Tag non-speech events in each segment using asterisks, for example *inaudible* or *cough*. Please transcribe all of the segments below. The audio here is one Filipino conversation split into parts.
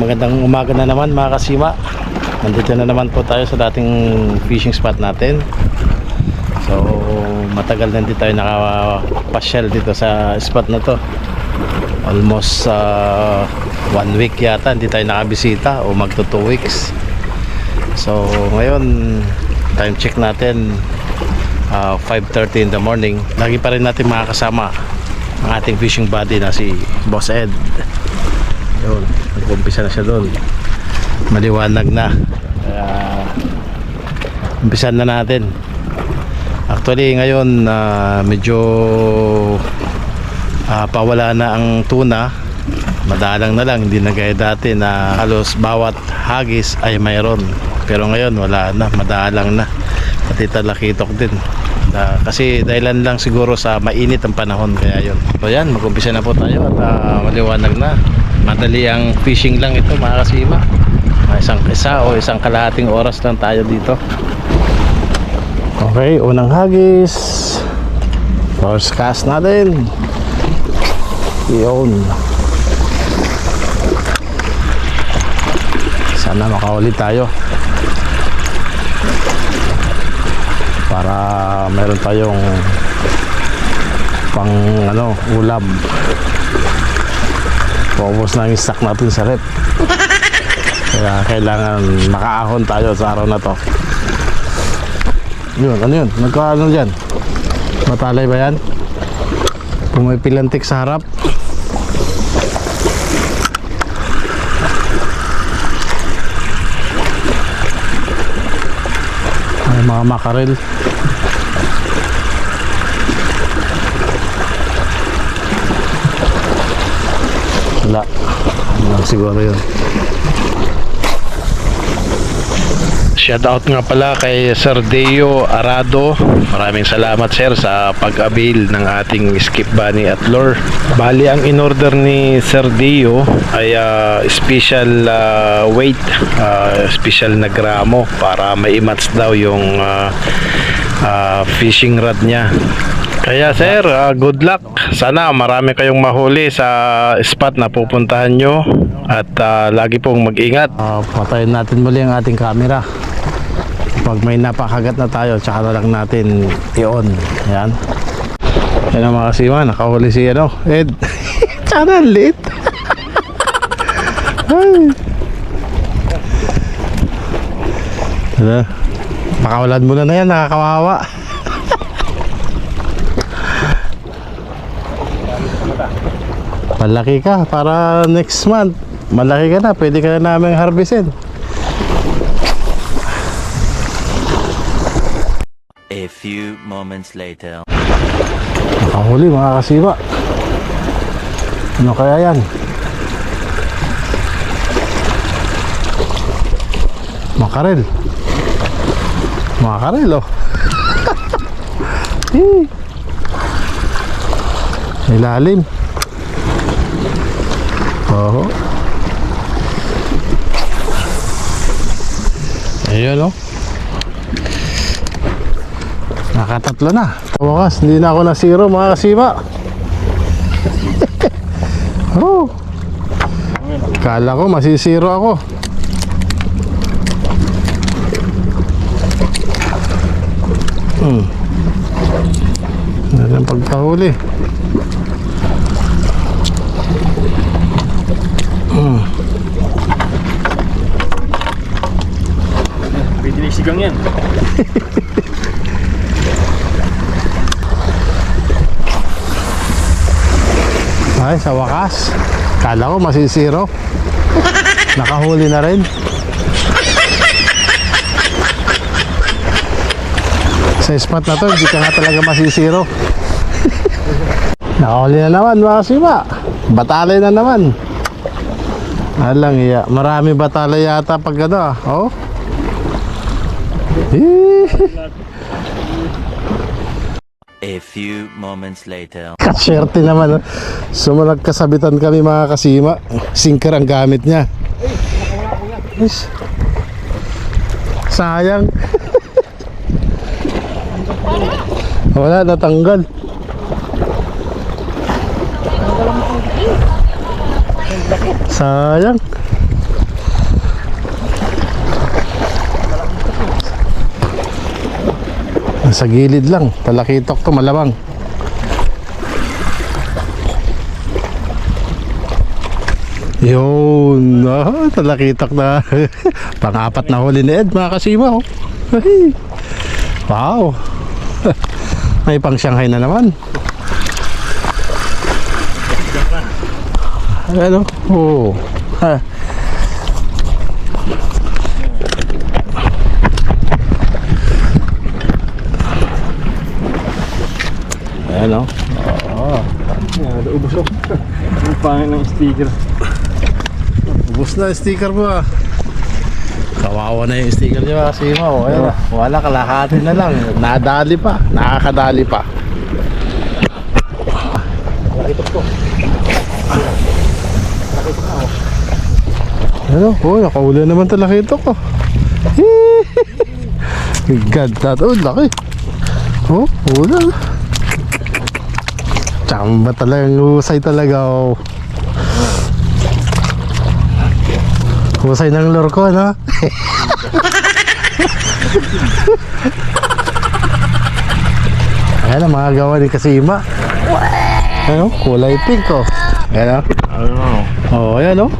magandang umaga na naman mga kasima. Nandito na naman po tayo sa dating fishing spot natin. So matagal na hindi tayo nakapasyal dito sa spot na to. Almost uh, one week yata hindi tayo nakabisita o magto two weeks. So ngayon time check natin uh, 5.30 in the morning. Lagi pa rin natin makakasama ang ating fishing buddy na si Boss Ed yun, nag-umpisa na siya doon maliwanag na. Kaya umpisan na natin. Actually ngayon ah, medyo ah, pawala na ang tuna. Madalang na lang hindi na gaya dati na halos bawat hagis ay mayroon. Pero ngayon wala na madalang na. Pati talakitok din. Ah, kasi dahilan lang siguro sa mainit ang panahon kaya yun. So yan mag-umpisa na po tayo at ah, maliwanag na madali ang fishing lang ito mga kasima. Isang isa o isang kalahating oras lang tayo dito. Okay unang hagis. First cast natin. Yun sana makahuli tayo. Para meron tayong pang ano ulam Paubos na yung stock natin sa rep. Kaya kailangan makaahon tayo sa araw na to. Yun ano yun? Nagkaano dyan? Matalay ba yan? Pumipilantik sa harap. Ay mga makarel wala lang siguro yun Shoutout nga pala kay Sir Deo Arado. Maraming salamat sir sa pag-avail ng ating skip bunny at lure. Bali ang in-order ni Sir Deo ay ah, special ah, weight, ah, special na gramo para mai-match daw yung ah, ah, fishing rod niya. Kaya sir, ah, good luck. Sana marami kayong mahuli sa spot na pupuntahan nyo at ah, lagi pong mag-ingat. patayin natin muli ang ating camera. Pag may napakagat na tayo, tsaka na lang natin i-on. Ayan. Yan ang mga kasima, nakahuli si ano, Ed. *laughs* tsaka late. *laughs* Ay. Ano? Pakawalan mo na na yan, nakakawawa. Malaki ka para next month. Malaki ka na, pwede ka na namin harvestin. A few moments later. Nakahuli mga kasiba. Ano kaya yan? Makarel. Makarel oh. *laughs* Ilalim. Oo. Ayun oh. Nakatatlo na. Wakas, hindi na ako na zero mga kasima. *laughs* oh. Kala ko masisiro ako. Hmm. Ang pagkahuli. Sigang yan. *laughs* Ay, sa wakas. Kala ko masisiro. Nakahuli na rin. *laughs* Sa spot na to, hindi ka nga talaga masisiro. *laughs* Nakahuli na naman, mga kasima. Batalay na naman. Alang iya. Marami batalay yata pag ano ah. Oh. A few moments later. Kaswerte naman. oh. Sumunag kasabitan kami mga kasima. Sinker ang gamit niya. Sayang. Wala, natanggal. Sayang. Sa gilid lang. Talakitok to malamang. Yun. Ah, talakitok na. *laughs* Pang-apat na huli ni Ed, mga kasima. Oh. Wow. *laughs* May pang Shanghai na naman. Ano? Oh. Ha. Ayan oh. Yan, ubos ko. Ang pangin ng sticker. Ubus na sticker mo ah. Kawawa na yung sticker niya kasi mo. Ayan, ah. wala kalahati na lang. Nadali pa. Nakakadali pa. Ano? Oh, nakahuli naman talakito ko. *laughs* Ganda to. Oh, laki. Oh, hula. Tsamba talagang husay talaga. Oh. Husay ng lure ko, no? *laughs* Ayan ang mga gawa ni Kasima. Ano? Kulay pink, oh. Ayan, oh. Oh, ayan, oh.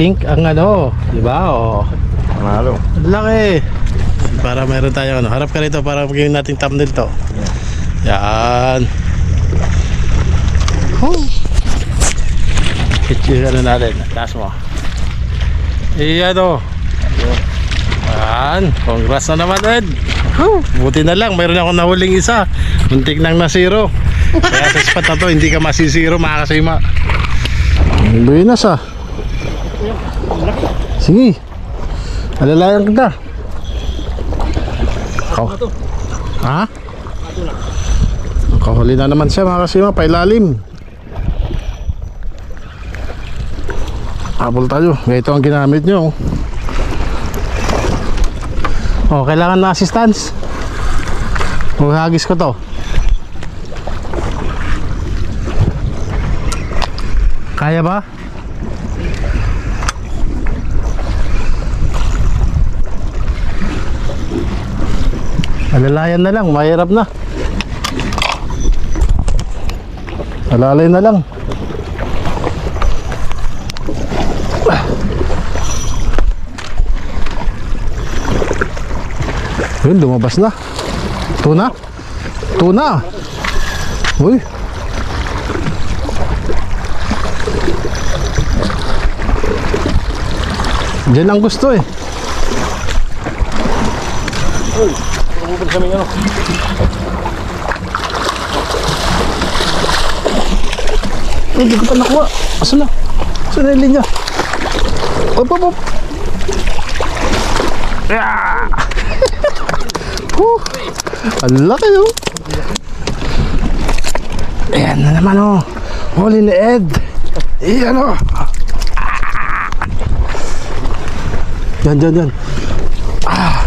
Pink ang ano, di ba? Oh. Panalo. Laki. Para meron tayo ano. Harap ka rito para magiging nating thumbnail to. Yan. Oh. Picture ano natin. Taas mo. Iyan o. Yan. Congrats na naman Ed. Whew. Buti na lang. Mayroon akong nahuling isa. Muntik nang na zero. Kaya sa spot na to, hindi ka masisiro mga kasima. Buenas ah. Sige. Alalayan kita. Kau. Ha? Kahuli na naman siya mga kasima, pailalim. Habol tayo. Ito ang ginamit nyo. Oh, kailangan na assistance. Huhagis ko to. Kaya ba? Alalayan na lang, mahirap na. Alalay na lang. Yun, lumabas na. Tuna. Tuna. Uy. Diyan ang gusto eh. Ubod kami ano. Hindi ko pa nakuha. Asan na? Asan na yung linya? Op, op, op. Ah! Huh! Ang laki oh. Ayan na naman oh. Huli ni Ed. Iyan oh. Ah! Yan, yan, yan. Ah.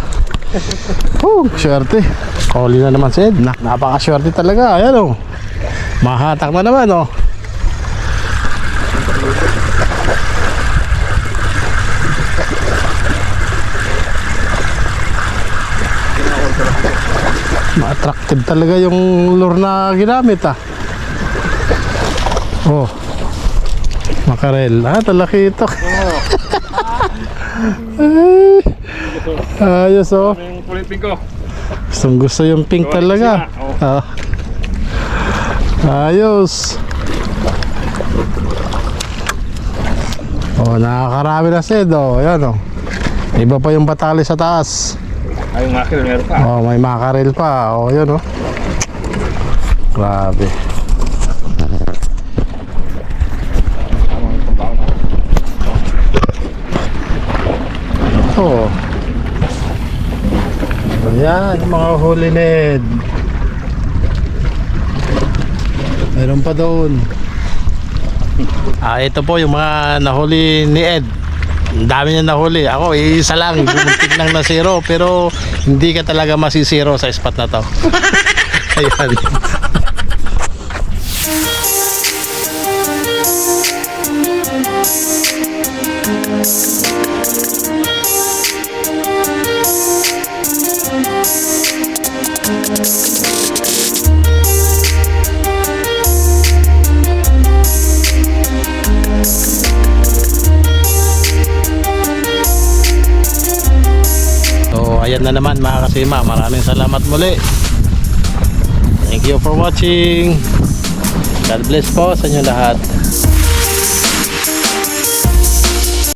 Oh, swerte. Huli na naman si Ed. Na, napakaswerte talaga. Ayan oh. Mahatak na naman oh. Ma-attractive talaga yung lure na ginamit ah. Oh. Makarel. Ah, talaki ito. Ay, *laughs* Ayos oh. Yung kulay pink ko. Gustong gusto yung pink talaga. Ah. Ayos. Oh, nakakarami na Sid oh. Ayan oh. Iba pa yung batali sa taas. Ay, yung akin, meron pa. Oh, may makarel pa. Oh, yun oh. Grabe. Oh. Ayan, yung mga huli ned. Meron pa doon. Ah, ito po yung mga nahuli ni Ed. Dami niya nahuli. Ako, isa lang. Bumuntik lang na zero. Pero hindi ka talaga masisiro sa spot na to. *laughs* Ayan na naman mga kasima. Maraming salamat muli. Thank you for watching. God bless po sa inyo lahat.